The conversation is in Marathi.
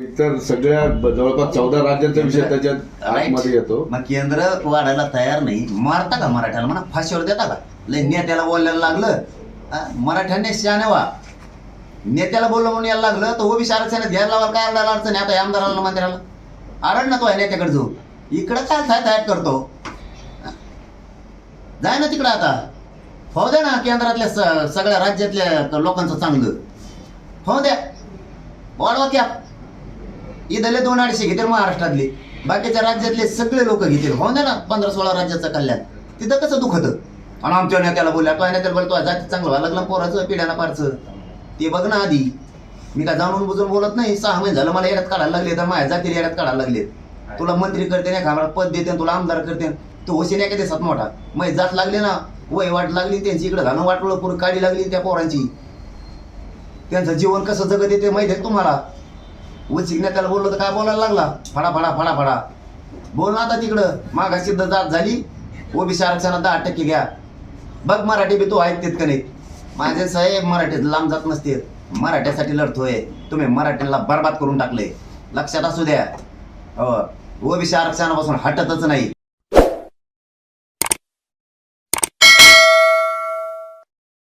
तर सगळ्या जवळपास चौदा राज्यांचा विषय त्याच्यात आतमध्ये येतो. मग केंद्र वाढायला तयार नाही. मारता का मराठ्याला? म्हणा फाशीवर देता का? लय नेत्याला बोलायला लागलं हा, मराठ्याने शहाणे व्हा. नेत्याला बोललं म्हणून यायला लागलं तर ओबीसी आरक्षणात घ्यायला लावायला काय अडला अडचण आहे? आता या आमदाराला मंत्र्याला. आरड ना तो आहे नेत्याकडे जाऊ इकडं काय थाय थायट करतो? हा? जाय ना तिकडं आता. हो द्या ना केंद्रातल्या स- सगळ्या राज्यातल्या लोकांचं चांगलं. हो द्या वाढवा ही इथले दोन अडीचशे घेतील महाराष्ट्रातले. बाकीच्या राज्यातले सगळे लोक घेतील. हो ना पंधरा सोळा राज्याचं कल्याण. तिथं कसं दुखत? आणि आमच्या नेत्याला बोलल्या तो नेत्याला बोलतो जाती चांगलं व्हायला लागलं पोराचं पिढ्याना पारचं. ते बघ ना आधी. मी काय जाणून बुजून बोलत नाही. सहा महिने झालं मला येड्यात काढायला लागले तर माझ्या जातीला येड्यात काढायला लागले तुला मंत्री करते नाही खामरा पद देते तुला आमदार करते. तू होशी नाही का दिसत मोठा. मग जात लागले ना वय वाट लागली त्यांची इकडे घालून वाटलं पुढे काढी लागली त्या पोरांची. त्यांचं जीवन कसं जगत येते माहिती आहे तुम्हाला? तुम्हाला उचिक त्याला बोललो तर काय बोलायला लागला? फडा फडा फडा फडा. बोल ना आता तिकडं. मागा सिद्ध जात झाली. ओबीसी आरक्षणात दहा टक्के घ्या. बघ मराठी बी तू ऐकतेत का नाही? माझे साहेब मराठीत लांब जात नसते मराठ्यासाठी लढतोय. तुम्ही मराठ्यांना बरबाद करून टाकले लक्षात असू द्या. हो. ओबीसी आरक्षणापासून हटतच नाही.